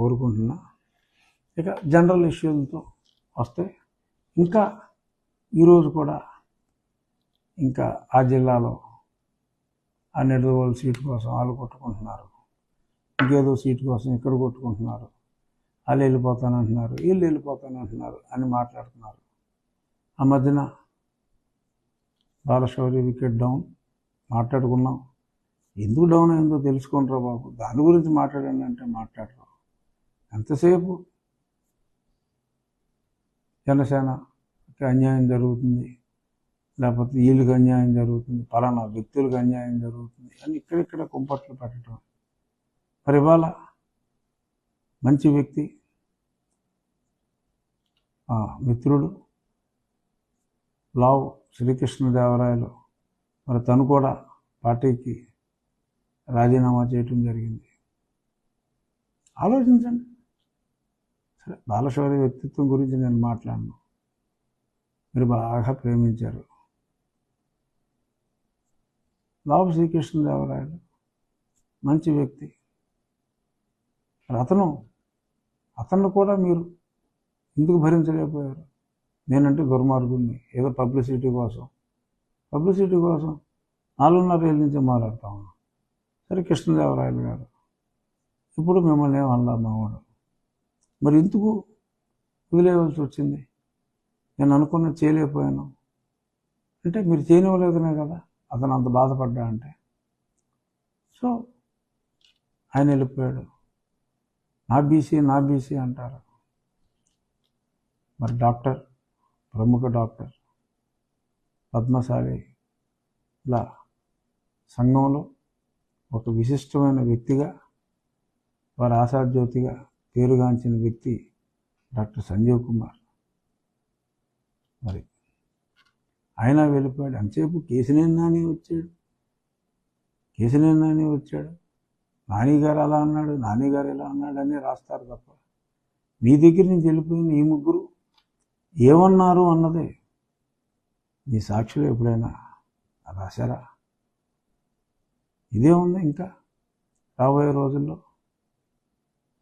కోరుకుంటున్నా. ఇక జనరల్ ఇష్యూలతో వస్తే ఇంకా ఈరోజు కూడా ఇంకా ఆ జిల్లాలో ఆ నెడదవోలు సీటు కోసం వాళ్ళు కొట్టుకుంటున్నారు. ఇంకేదో సీటు కోసం ఇక్కడ కొట్టుకుంటున్నారు. వాళ్ళు వెళ్ళిపోతానంటున్నారు వీళ్ళు వెళ్ళిపోతానంటున్నారు అని మాట్లాడుతున్నారు. ఆ మధ్యన బాలశౌరి వికెట్ డౌన్ మాట్లాడుకున్నాం. ఎందుకు డౌన్ అయిందో తెలుసుకుంటారా బాబు. దాని గురించి మాట్లాడండి అంటే మాట్లాడరు. ఎంతసేపు? జనసేనకి అన్యాయం జరుగుతుంది. లేకపోతే వీళ్ళకి అన్యాయం జరుగుతుంది. పలానా వ్యక్తులకు అన్యాయం జరుగుతుంది. అని ఇక్కడిక్కడ కుంపట్లు పెట్టడం. మరి ఇవాళ మంచి వ్యక్తి ఆ, మిత్రుడు లావు శ్రీకృష్ణదేవరాయలు మరి తను కూడా పార్టీకి రాజీనామా చేయటం జరిగింది. ఆలోచించండి. బాలశౌరి వ్యక్తిత్వం గురించి నేను మాట్లాడను. మీరు బాగా ప్రేమించారు. బాబు శ్రీకృష్ణదేవరాయలు మంచి వ్యక్తి. మరి అతను అతన్ని కూడా మీరు ఎందుకు భరించలేకపోయారు? నేనంటే దుర్మార్గుడిని ఏదో పబ్లిసిటీ కోసం. పబ్లిసిటీ కోసం నాలుగున్నర ఏళ్ళ నుంచి మాట్లాడుతా ఉన్నాం. సరే కృష్ణదేవరాయలు గారు ఇప్పుడు మిమ్మల్ని ఏమన్నా మావాడు. మరి ఎందుకు వదిలేయవలసి వచ్చింది? నేను అనుకున్న చేయలేకపోయాను. అంటే మీరు చేయనివ్వలేదనే కదా అతను అంత బాధపడ్డా అంటే. సో ఆయన వెళ్ళిపోయాడు. నా బీసీ నా బీసీ అంటారు. మరి డాక్టర్ ప్రముఖ డాక్టర్ పద్మశాలి ఇలా సంఘంలో ఒక విశిష్టమైన వ్యక్తిగా వారి ఆశాజ్యోతిగా పేరుగాంచిన వ్యక్తి డాక్టర్ సంజీవ్ కుమార్. మరి ఆయన వెళ్ళిపోయాడు. అంతసేపు కేసినేని నాని వచ్చాడు. కేసినేని నాని వచ్చాడు. నాని గారు అలా అన్నాడు. నానిగారు ఎలా ఇలా అన్నాడు అని రాస్తారు తప్ప. మీ దగ్గర నుంచి వెళ్ళిపోయిన ఈ ముగ్గురు ఏమన్నారు అన్నదే మీ సాక్షులు ఎప్పుడైనా రాశారా? ఇదే ఉంది ఇంకా రాబోయే రోజుల్లో?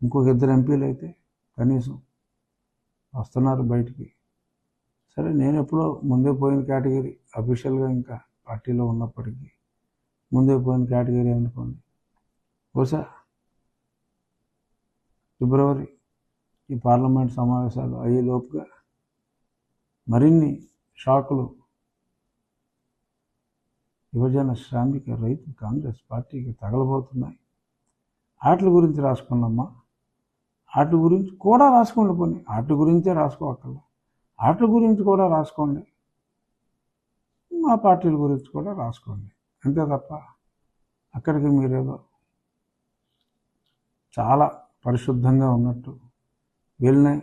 ఇంకొక ఇద్దరు ఎంపీలు అయితే కనీసం వస్తున్నారు బయటికి. సరే నేను ఎప్పుడో ముందే పోయిన కేటగిరీ అఫీషియల్గా ఇంకా పార్టీలో ఉన్నప్పటికీ ముందే పోయిన కేటగిరీ అనుకోండి. బహుశా ఫిబ్రవరి ఈ పార్లమెంట్ సమావేశాలు అయ్యేలోపుగా మరిన్ని షాకులు యువజన శ్రామిక రైతు కాంగ్రెస్ పార్టీకి తగలబోతున్నాయి. వాటి గురించి రాసుకున్నామ్మా వాటి గురించి కూడా రాసుకోండి కొన్ని వాటి గురించే రాసుకోవక్కర్లే. వాటి గురించి కూడా రాసుకోండి. మా పార్టీల గురించి కూడా రాసుకోండి. అంతే తప్ప అక్కడికి మీరేదో చాలా పరిశుద్ధంగా ఉన్నట్టు వీళ్ళనే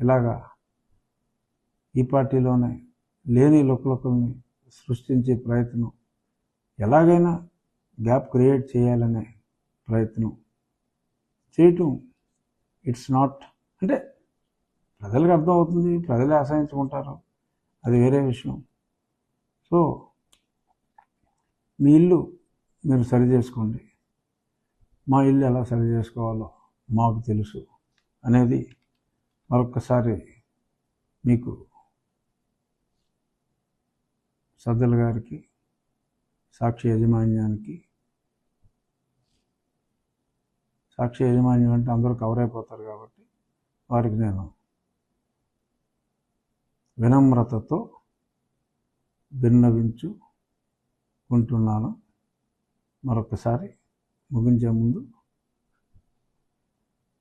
ఇలాగా ఈ పార్టీలోనే లేని లొక్కలొక్కల్ని సృష్టించే ప్రయత్నం ఎలాగైనా గ్యాప్ క్రియేట్ చేయాలనే ప్రయత్నం చేయటం ఇట్స్ నాట్ అంటే ప్రజలకు అర్థమవుతుంది ప్రజలే ఆశ్రయించుకుంటారు. అది వేరే విషయం. సో మీ ఇల్లు మీరు సరి చేసుకోండి. మా ఇల్లు ఎలా సరి చేసుకోవాలో మాకు తెలుసు అనేది మరొక్కసారి మీకు సజ్జల గారికి సాక్షి యాజమాన్యానికి సాక్షి యాజమాన్యం అంటే అందరూ కవర్ అయిపోతారు కాబట్టి వారికి నేను వినమ్రతతో విన్నవించుకుంటున్నాను మరొకసారి ముగించే ముందు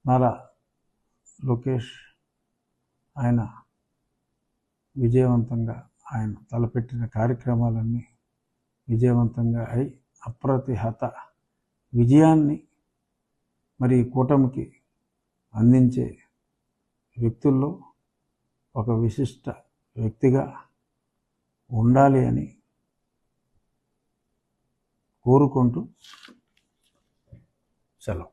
నారా లోకేష్ ఆయన విజయవంతంగా ఆయన తలపెట్టిన కార్యక్రమాలన్నీ విజయవంతంగా అయి అప్రతిహత విజయాన్ని మరి ఈ కూటమికి అందించే వ్యక్తుల్లో ఒక విశిష్ట వ్యక్తిగా ఉండాలి అని కోరుకుంటూ సెలవు.